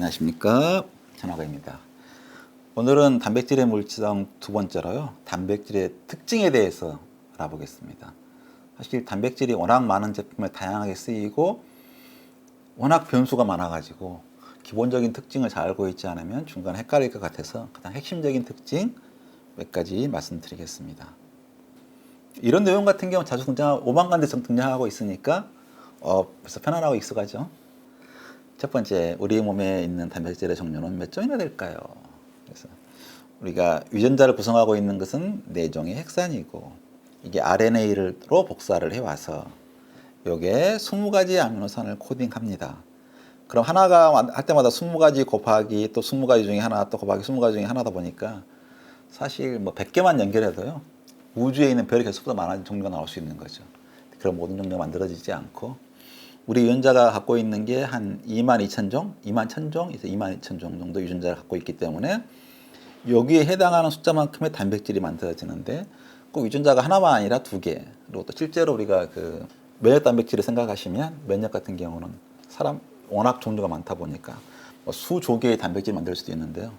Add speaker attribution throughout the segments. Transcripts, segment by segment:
Speaker 1: 안녕하십니까 전화가입니다. 오늘은 단백질의 물질성 두 번째로요. 단백질의 특징에 대해서 알아보겠습니다. 사실 단백질이 워낙 많은 제품에 다양하게 쓰이고 워낙 변수가 많아 가지고 기본적인 특징을 잘 알고 있지 않으면 중간에 헷갈릴 것 같아서 가장 핵심적인 특징 몇 가지 말씀드리겠습니다. 이런 내용 같은 경우 자주 등장, 오만간대 등장하고 있으니까 어, 벌써 편안하고 익숙하죠. 첫 번째, 우리 몸에 있는 단백질의 종류는 몇 종이나 될까요? 그래서 우리가 유전자를 구성하고 있는 것은 네 종의 핵산이고 이게 RNA로 복사를 해와서 요게 20가지 아미노산을 코딩합니다. 그럼 하나가 할 때마다 20가지 곱하기 또 20가지 중에 하나 또 곱하기 20가지 중에 하나다 보니까 사실 뭐 100개만 연결해도요. 우주에 있는 별의 개수보다 많은 종류가 나올 수 있는 거죠. 그런 모든 종류가 만들어지지 않고 우리 유전자가 갖고 있는 게 한 2만 2천 종, 2만 1천 종, 이제 2만 2천 종 정도 유전자를 갖고 있기 때문에 여기에 해당하는 숫자만큼의 단백질이 만들어지는데 꼭 유전자가 하나만 아니라 두 개. 그리고 또 실제로 우리가 그 면역 단백질을 생각하시면 면역 같은 경우는 사람 워낙 종류가 많다 보니까 뭐 수조 개의 단백질 만들 수도 있는데요.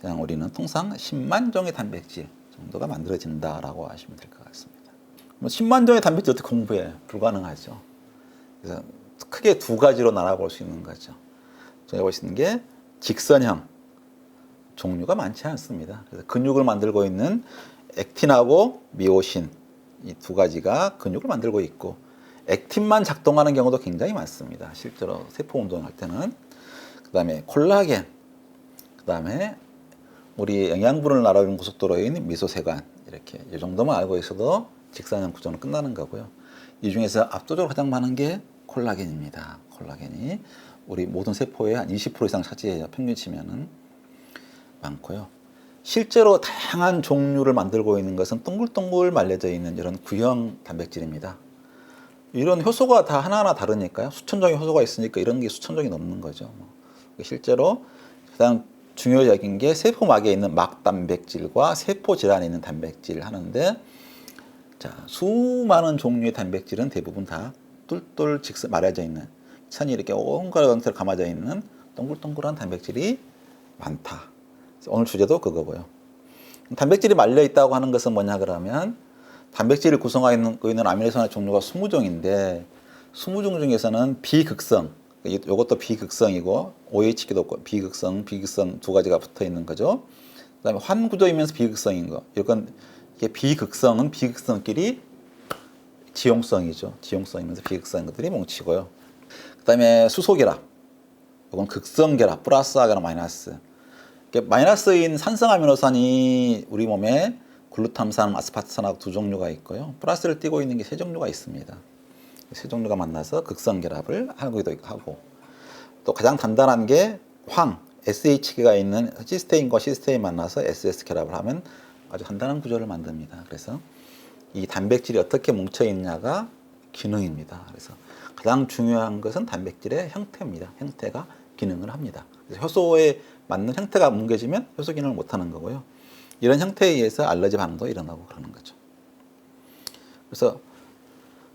Speaker 1: 그냥 우리는 통상 10만 종의 단백질 정도가 만들어진다라고 하시면 될 것 같습니다. 뭐 10만 종의 단백질 어떻게 공부해? 불가능하죠. 그래서 크게 두 가지로 나눠볼 수 있는 거죠. 수 있는 게 직선형 종류가 많지 않습니다. 그래서 근육을 만들고 있는 액틴하고 미오신 이 두 가지가 근육을 만들고 있고 액틴만 작동하는 경우도 굉장히 많습니다. 실제로 세포 운동할 때는 그다음에 콜라겐, 그다음에 우리 영양분을 나르는 고속도로인 미소세관 이렇게 이 정도만 알고 있어도 직선형 구조는 끝나는 거고요. 이 중에서 압도적으로 가장 많은 게 콜라겐입니다. 콜라겐이 우리 모든 세포의 한 20% 이상 차지해요. 평균 치면은 많고요. 실제로 다양한 종류를 만들고 있는 것은 동글동글 말려져 있는 이런 구형 단백질입니다. 이런 효소가 다 하나하나 다르니까요. 수천 종의 효소가 있으니까 이런 게 수천 종이 넘는 거죠. 뭐. 실제로 가장 중요적인 게 세포막에 있는 막 단백질과 세포 질환에 있는 단백질 하는데 자 수많은 종류의 단백질은 대부분 다 똘똘 직선 말해져 있는 천이 이렇게 온갖 형태로 감아져 있는 동글동글한 단백질이 많다. 오늘 주제도 그거고요. 단백질이 말려 있다고 하는 것은 뭐냐 그러면 단백질을 구성하고 있는 아미노산의 종류가 20종인데 20종 중에서는 비극성, 이것도 비극성이고 OH기도 비극성, 비극성 두 가지가 붙어 있는 거죠. 그다음에 환구조이면서 비극성인 거. 이건 이게 비극성은 비극성끼리 지용성이죠. 지용성이면서 비극성인 것들이 뭉치고요. 그 다음에 수소결합. 이건 극성결합, 플러스 하거나 마이너스. 마이너스인 산성 아미노산이 우리 몸에 글루탐산, 아스파트산하고 두 종류가 있고요. 플러스를 띠고 있는 게 세 종류가 있습니다. 세 종류가 만나서 극성 결합을 하기도 하고 또 가장 단단한 게 황, SH가 있는 시스테인과 시스테인 만나서 SS 결합을 하면 아주 단단한 구조를 만듭니다. 그래서 이 단백질이 어떻게 뭉쳐 있냐가 기능입니다. 그래서 가장 중요한 것은 단백질의 형태입니다. 형태가 기능을 합니다. 효소에 맞는 형태가 뭉개지면 효소 기능을 못 하는 거고요. 이런 형태에 의해서 알러지 반응도 일어나고 그러는 거죠. 그래서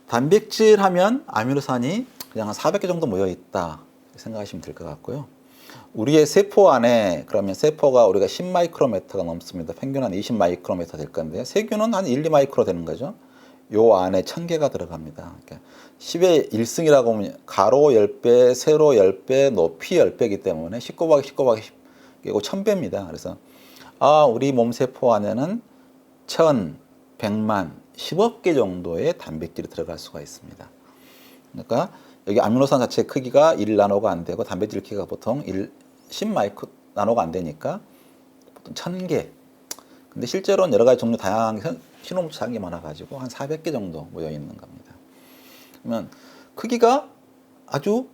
Speaker 1: 단백질 하면 아미노산이 그냥 한 400개 정도 모여 있다 생각하시면 될 것 같고요. 우리의 세포 안에 그러면 세포가 우리가 10마이크로메터가 넘습니다. 평균 한 20마이크로메터 될 건데 세균은 한 1, 2마이크로 되는 거죠. 요 안에 1000개가 들어갑니다. 그러니까 10의 1승이라고 하면 가로 10배, 세로 10배, 높이 10배이기 때문에 10 곱하기 10 곱하기 10 이거 1000배입니다. 그래서 아, 우리 몸 세포 안에는 1000, 100만, 10억 개 정도의 단백질이 들어갈 수가 있습니다. 그러니까 여기 아미노산 자체 크기가 1 나노가 안 되고 단백질 크기가 보통 1, 10 마이크 나노가 안 되니까 보통 1000개. 근데 실제로는 여러 가지 종류 다양한 신호물질이 많아가지고 한 400개 정도 모여 있는 겁니다. 그러면 크기가 아주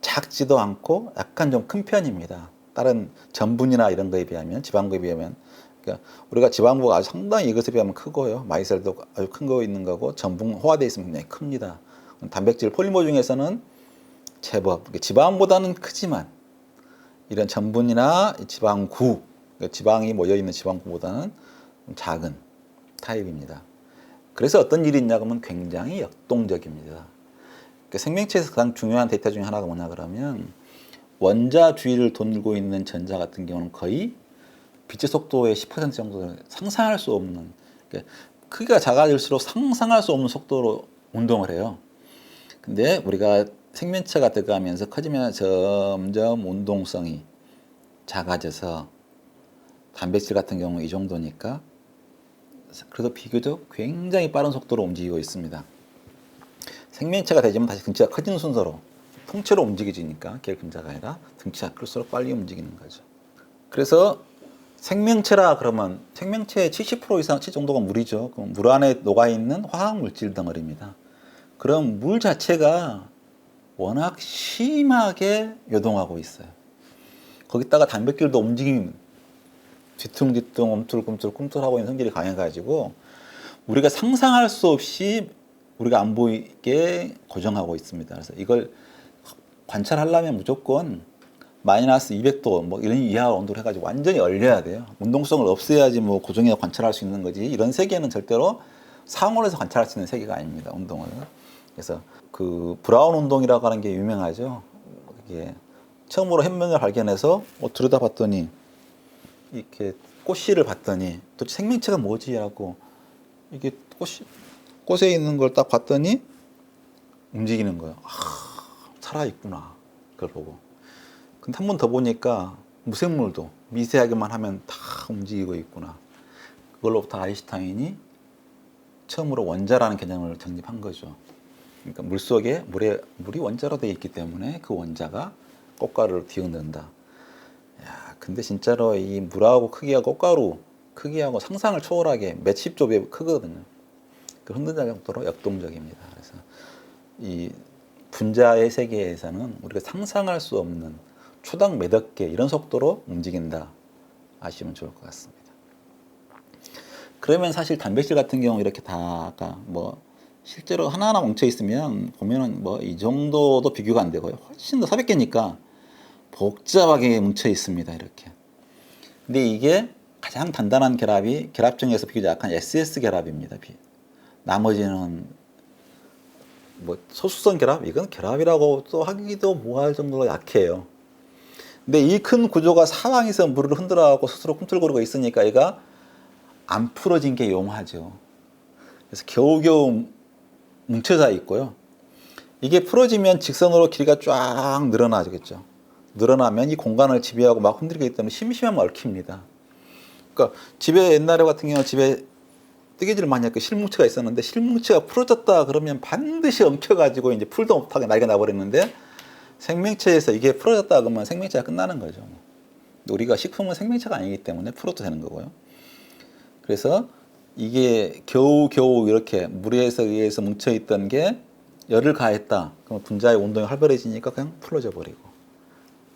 Speaker 1: 작지도 않고 약간 좀 큰 편입니다. 다른 전분이나 이런 거에 비하면 지방구에 비하면 그러니까 우리가 지방부가 아주 상당히 이것에 비하면 크고요. 마이셀도 아주 큰 거 있는 거고 전분 호화되어 있으면 굉장히 큽니다. 단백질 폴리머 중에서는 제법 지방보다는 크지만 이런 전분이나 지방구 그러니까 지방이 모여 있는 지방구보다는 작은 타입입니다. 그래서 어떤 일이 있냐 그러면 굉장히 역동적입니다. 그러니까 생명체에서 가장 중요한 데이터 중에 하나가 뭐냐 그러면 원자 주위를 돌고 있는 전자 같은 경우는 거의 빛의 속도의 10% 정도를 상상할 수 없는 그러니까 크기가 작아질수록 상상할 수 없는 속도로 운동을 해요. 근데 우리가 생명체가 들어가면서 커지면 점점 운동성이 작아져서 단백질 같은 경우 이 정도니까 그래도 비교적 굉장히 빠른 속도로 움직이고 있습니다. 생명체가 되지만 다시 등치가 커지는 순서로 통째로 움직여지니까 계열 분자가 아니라 등치가 클수록 빨리 움직이는 거죠. 그래서 생명체라 그러면 생명체의 70% 이상 치 정도가 물이죠. 그럼 물 안에 녹아 있는 화학 물질 덩어리입니다. 그럼 물 자체가 워낙 심하게 요동하고 있어요. 거기다가 단백질도 움직임 뒤뚱뒤뚱 움틀꿈틀 꿈틀하고 있는 성질이 강해가지고 우리가 상상할 수 없이 우리가 안 보이게 고정하고 있습니다. 그래서 이걸 관찰하려면 무조건 마이너스 200도 뭐 이런 이하 온도로 해가지고 완전히 얼려야 돼요. 운동성을 없애야지 뭐 고정해서 관찰할 수 있는 거지. 이런 세계는 절대로 상온에서 관찰할 수 있는 세계가 아닙니다. 운동은. 그래서 그 브라운 운동이라고 하는 게 유명하죠. 이게 처음으로 햇면을 발견해서 어, 들여다봤더니 이렇게 꽃씨를 봤더니 도대체 생명체가 뭐지 하고 이게 꽃이 꽃에 있는 걸 딱 봤더니 움직이는 거예요. 아, 살아 있구나. 그걸 보고. 근데 한 번 더 보니까 무생물도 미세하게만 하면 다 움직이고 있구나. 그걸로부터 아인슈타인이 처음으로 원자라는 개념을 정립한 거죠. 그러니까 물 속에 물에 물이 원자로 되어 있기 때문에 그 원자가 꽃가루를 뒤흔든다. 야, 근데 진짜로 이 물하고 크기가 꽃가루 크기하고 상상을 초월하게 몇십 조배 크거든요. 그 흔들릴 정도로 역동적입니다. 그래서 이 분자의 세계에서는 우리가 상상할 수 없는 초당 몇억 개 이런 속도로 움직인다 아시면 좋을 것 같습니다. 그러면 사실 단백질 같은 경우 이렇게 다 아까 뭐 실제로 하나하나 뭉쳐 있으면 보면은 뭐 이 정도도 비교가 안 되고요. 훨씬 더 400개니까 복잡하게 뭉쳐 있습니다. 이렇게. 근데 이게 가장 단단한 결합이 결합 중에서 비교적 약한 SS 결합입니다. 비- 나머지는 뭐 소수성 결합 이건 결합이라고 또 하기도 뭐할 정도로 약해요. 근데 이 큰 구조가 사방에서 물을 흔들어가고 스스로 꿈틀거리고 있으니까 얘가 안 풀어진 게 용하죠. 그래서 겨우겨우 뭉쳐져 있고요. 이게 풀어지면 직선으로 길이가 쫙 늘어나겠죠. 늘어나면 이 공간을 지배하고 막 흔들기 때문에 심심하면 얽힙니다. 그러니까 집에 옛날에 같은 경우 집에 뜨개질을 많이 했고 실뭉치가 있었는데 실뭉치가 풀어졌다 그러면 반드시 엉켜가지고 이제 풀도 못하게 날개 나버리는데 생명체에서 이게 풀어졌다 그러면 생명체가 끝나는 거죠. 우리가 식품은 생명체가 아니기 때문에 풀어도 되는 거고요. 그래서 이게 겨우겨우 이렇게 물에서 의해서 뭉쳐있던 게 열을 가했다. 그럼 분자의 운동이 활발해지니까 그냥 풀어져 버리고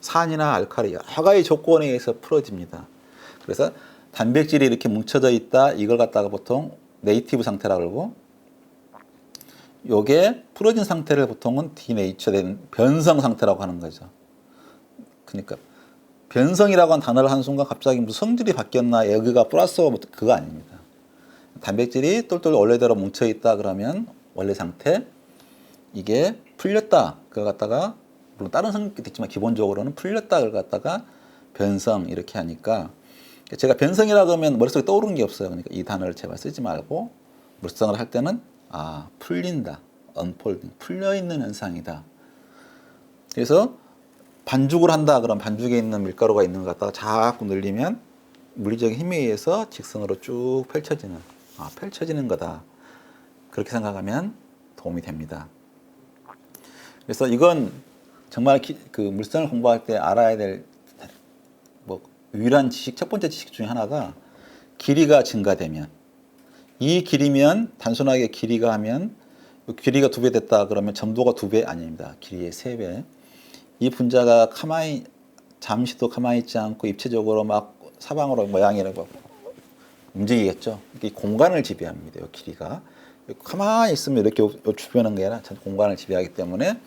Speaker 1: 산이나 알칼리 여러 가지 조건에 의해서 풀어집니다. 그래서 단백질이 이렇게 뭉쳐져 있다. 이걸 갖다가 보통 네이티브 상태라고 그러고 요게 풀어진 상태를 보통은 디네이처된 변성 상태라고 하는 거죠. 그러니까 변성이라고 하는 단어를 하는 순간 갑자기 무슨 성질이 바뀌었나 여기가 플러스 그거 아닙니다. 단백질이 똘똘 원래대로 뭉쳐 있다 그러면 원래 상태 이게 풀렸다 그걸 갖다가 물론 다른 성격도 있지만 기본적으로는 풀렸다 그걸 갖다가 변성 이렇게 하니까 제가 변성이라고 하면 머릿속에 떠오르는 게 없어요. 그러니까 이 단어를 제발 쓰지 말고 물성을 할 때는 아 풀린다, unfolding 풀려 있는 현상이다. 그래서 반죽을 한다 그럼 반죽에 있는 밀가루가 있는 것 갖다가 자꾸 늘리면 물리적인 힘에 의해서 직선으로 쭉 펼쳐지는 아 펼쳐지는 거다. 그렇게 생각하면 도움이 됩니다. 그래서 이건 정말 기- 그 물성을 공부할 때 알아야 될 뭐 유일한 지식 첫 번째 지식 중에 하나가 길이가 증가되면 이 길이면 단순하게 길이가 하면 길이가 두 배 됐다 그러면 점도가 두 배 아닙니다. 길이의 세 배. 이 분자가 가만히 잠시도 가만히 있지 않고 입체적으로 막 사방으로 모양이라고 움직이겠죠. 이게 공간을 지배합니다. 이 길이가 가만히 있으면 이렇게 요 주변은 게 아니라 전 공간을 지배하기 때문에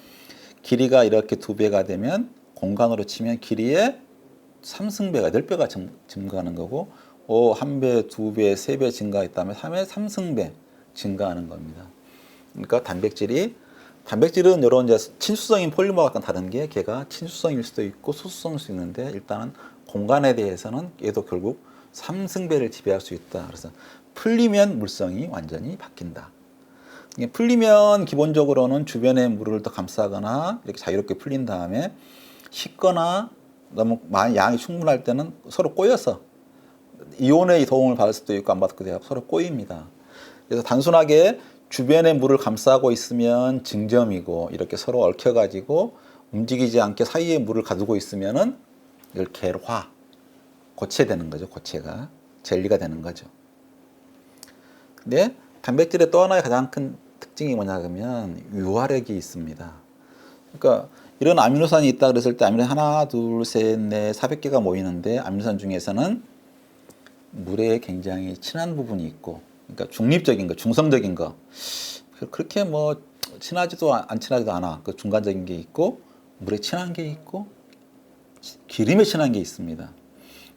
Speaker 1: 길이가 이렇게 두 배가 되면 공간으로 치면 길이의 3승배가 10배가 증 가하는 거고 오, 한 배, 두 배, 세배 증가했다면 3의 3승배 증가하는 겁니다. 그러니까 단백질이 단백질은 이런 이제 친수성인 폴리머와 다른 게 걔가 친수성일 수도 있고 소수성일 수 있는데 일단은 공간에 대해서는 얘도 결국 삼승배를 지배할 수 있다. 그래서 풀리면 물성이 완전히 바뀐다. 풀리면 기본적으로는 주변의 물을 더 감싸거나 이렇게 자유롭게 풀린 다음에 식거나 너무 많이 양이 충분할 때는 서로 꼬여서 이온의 도움을 받을 수도 있고 안 받을 수도 있고 서로 꼬입니다. 그래서 단순하게 주변의 물을 감싸고 있으면 증점이고 이렇게 서로 얽혀가지고 움직이지 않게 사이에 물을 가두고 있으면은 이걸 계화 고체 되는 거죠. 고체가 젤리가 되는 거죠. 근데 단백질의 또 하나의 가장 큰 특징이 뭐냐 그러면 유화력이 있습니다. 그러니까 이런 아미노산이 있다 그랬을 때 아미노산 하나, 둘, 셋, 넷, 400개가 모이는데 아미노산 중에서는 물에 굉장히 친한 부분이 있고 그러니까 중립적인 거, 중성적인 거 그렇게 뭐 친하지도 안 친하지도 않아. 그 중간적인 게 있고 물에 친한 게 있고 기름에 친한 게 있습니다.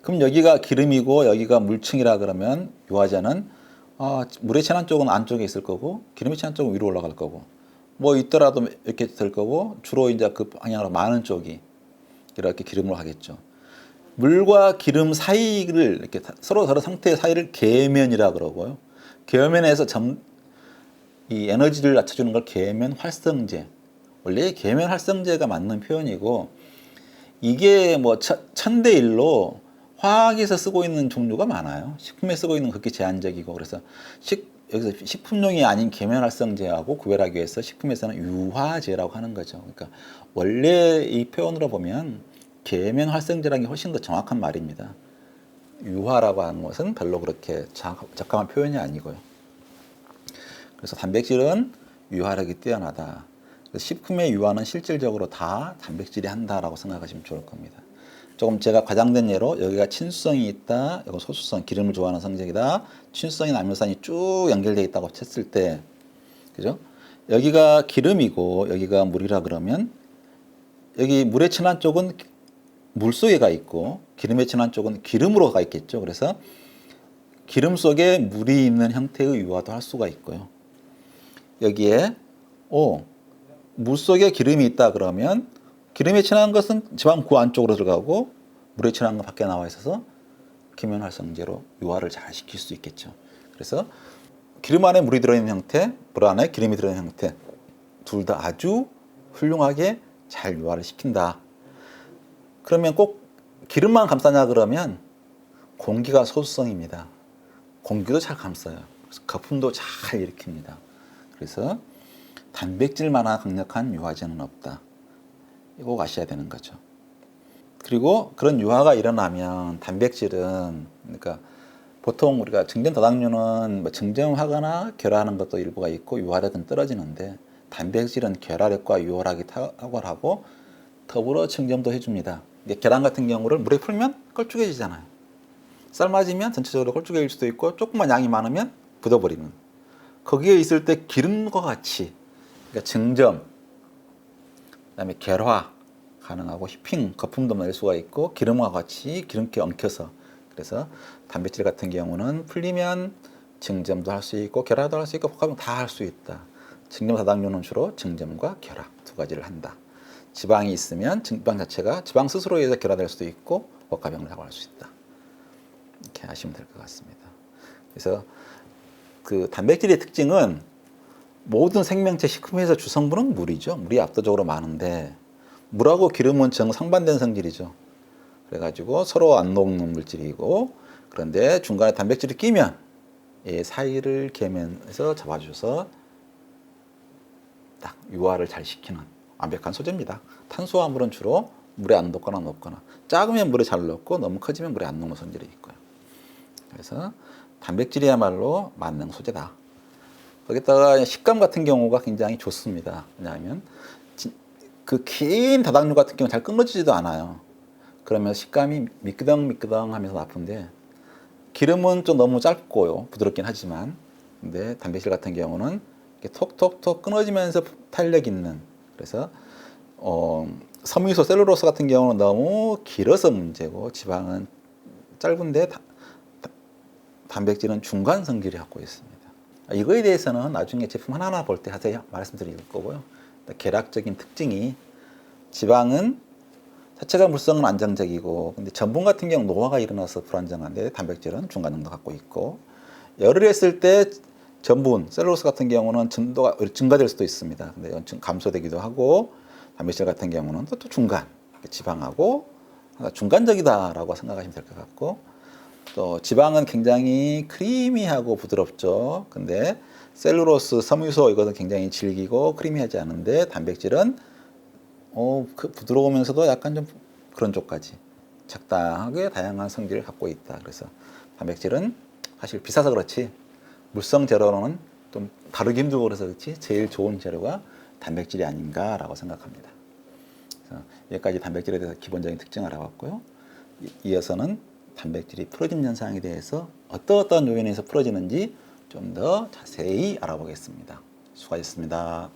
Speaker 1: 그럼 여기가 기름이고 여기가 물층이라 그러면 유화자는 아, 물에 친한 쪽은 안쪽에 있을 거고 기름에 친한 쪽은 위로 올라갈 거고 뭐 있더라도 이렇게 될 거고 주로 이제 그 방향으로 많은 쪽이 이렇게 기름으로 하겠죠. 물과 기름 사이를 이렇게 다- 서로 다른 상태의 사이를 계면이라 그러고요. 계면에서 점, 이 에너지를 낮춰주는 걸 계면 활성제. 원래 계면 활성제가 맞는 표현이고 이게 뭐 천대 일로 화학에서 쓰고 있는 종류가 많아요. 식품에 쓰고 있는 극히 제한적이고 그래서 식 여기서 식품용이 아닌 계면 활성제하고 구별하기 위해서 식품에서는 유화제라고 하는 거죠. 그러니까 원래 이 표현으로 보면 계면 활성제라는 게 훨씬 더 정확한 말입니다. 유화라고 하는 것은 별로 그렇게 적- 적합한 표현이 아니고요. 그래서 단백질은 유화력이 뛰어나다. 식품의 유화는 실질적으로 다 단백질이 한다라고 생각하시면 좋을 겁니다. 조금 제가 과장된 예로 여기가 친수성이 있다, 이거 소수성, 기름을 좋아하는 성질이다, 친수성인 아미노산이 쭉 연결되어 있다고 쳤을 때, 그죠? 여기가 기름이고 여기가 물이라 그러면 여기 물에 친한 쪽은 물 속에 가 있고 기름에 친한 쪽은 기름으로 가 있겠죠. 그래서 기름 속에 물이 있는 형태의 유화도 할 수가 있고요. 여기에 오, 물 속에 기름이 있다 그러면 기름에 친한 것은 지방 그 안쪽으로 들어가고 물에 친한 건 밖에 나와 있어서 계면 활성제로 유화를 잘 시킬 수 있겠죠. 그래서 기름 안에 물이 들어있는 형태, 물 안에 기름이 들어있는 형태 둘 다 아주 훌륭하게 잘 유화를 시킨다. 그러면 꼭 기름만 감싸냐 그러면 공기가 소수성입니다. 공기도 잘 감싸요. 거품도 잘 일으킵니다. 그래서 단백질만한 강력한 유화제는 없다. 이거 아셔야 되는 거죠. 그리고 그런 유화가 일어나면 단백질은 그러니까 보통 우리가 증점 다당류는 뭐 증점하거나 결하는 것도 일부가 있고 유화력은 떨어지는데 단백질은 결하력과 유화력이 탁월하고 더불어 증점도 해줍니다. 계란 같은 경우를 물에 풀면 걸쭉해지잖아요. 삶아지면 전체적으로 걸쭉해질 수도 있고 조금만 양이 많으면 굳어버리는. 거기에 있을 때 기름과 같이 그러니까 증점, 그다음에 결화 가능하고 휘핑 거품도 낼 수가 있고 기름과 같이 기름기 엉켜서 그래서 단백질 같은 경우는 풀리면 증점도 할 수 있고 결화도 할 수 있고 복합은 다 할 수 있다. 증점 다당류는 주로 증점과 결화 두 가지를 한다. 지방이 있으면 지방 자체가 지방 스스로에 의해서 결화될 수도 있고 복합형을 작용할 수 있다. 이렇게 아시면 될 것 같습니다. 그래서 그 단백질의 특징은 모든 생명체 식품에서 주성분은 물이죠. 물이 압도적으로 많은데 물하고 기름은 정상반된 성질이죠. 그래가지고 서로 안 녹는 물질이고 그런데 중간에 단백질이 끼면 이 사이를 개면에서 잡아줘서 딱 유화를 잘 시키는 완벽한 소재입니다. 탄수화물은 주로 물에 안 녹거나 녹거나 작으면 물에 잘 녹고 너무 커지면 물에 안 녹는 성질이 있고요. 그래서 단백질이야말로 만능 소재다. 거기다가 식감 같은 경우가 굉장히 좋습니다. 왜냐하면 그 긴 다당류 같은 경우 잘 끊어지지도 않아요. 그러면 식감이 미끄덩미끄덩 하면서 나쁜데 기름은 좀 너무 짧고요. 부드럽긴 하지만 근데 단백질 같은 경우는 톡톡톡 끊어지면서 탄력 있는 그래서 어, 섬유소 셀룰로스 같은 경우는 너무 길어서 문제고 지방은 짧은데 다- 다- 단백질은 중간 성질을 갖고 있습니다. 이거에 대해서는 나중에 제품 하나하나 볼 때 자세히 말씀드릴 거고요. 계략적인 특징이 지방은 자체가 물성은 안정적이고 근데 전분 같은 경우 노화가 일어나서 불안정한데 단백질은 중간 농도 갖고 있고 열을 했을 때 전분 셀룰로스 같은 경우는 점도가 증가될 수도 있습니다. 근데 좀 감소되기도 하고 단백질 같은 경우는 또, 또 중간 지방하고 중간적이다라고 생각하시면 될 것 같고 또 지방은 굉장히 크리미하고 부드럽죠. 근데 셀룰로스, 섬유소 이것은 굉장히 질기고 크리미하지 않은데 단백질은 어, 그 부드러우면서도 약간 좀 그런 쪽까지 적당하게 다양한 성질을 갖고 있다. 그래서 단백질은 사실 비싸서 그렇지 물성 재료로는 좀 다루기 힘들고 그래서 그렇지 제일 좋은 재료가 단백질이 아닌가라고 생각합니다. 그래서 여기까지 단백질에 대해서 기본적인 특징을 알아봤고요. 이- 이어서는 단백질이 풀어진 현상에 대해서 어떤 어떤 요인에서 풀어지는지 좀 더 자세히 알아보겠습니다. 수고하셨습니다.